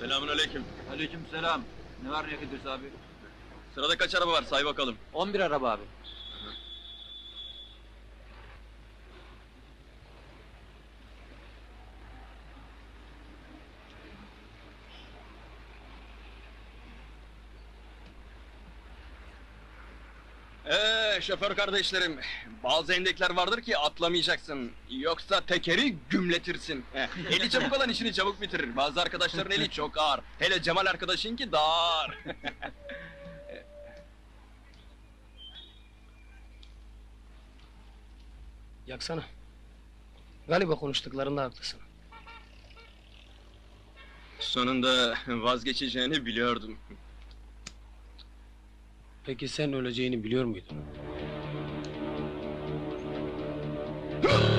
Selamünaleyküm. Aleykümselam. Ne var ne İdris abi? Sırada kaç araba var say bakalım. 11 araba abi. Ee şoför kardeşlerim, bazı endekler vardır ki atlamayacaksın. Yoksa tekeri gümletirsin. Heh, eli çabuk olan işini çabuk bitirir. Bazı arkadaşların eli çok ağır. Hele Cemal arkadaşınki daha ağır. Yaksana. Galiba konuştuklarında haklısın. Sonunda vazgeçeceğini biliyordum. Peki sen öleceğini biliyor muydun?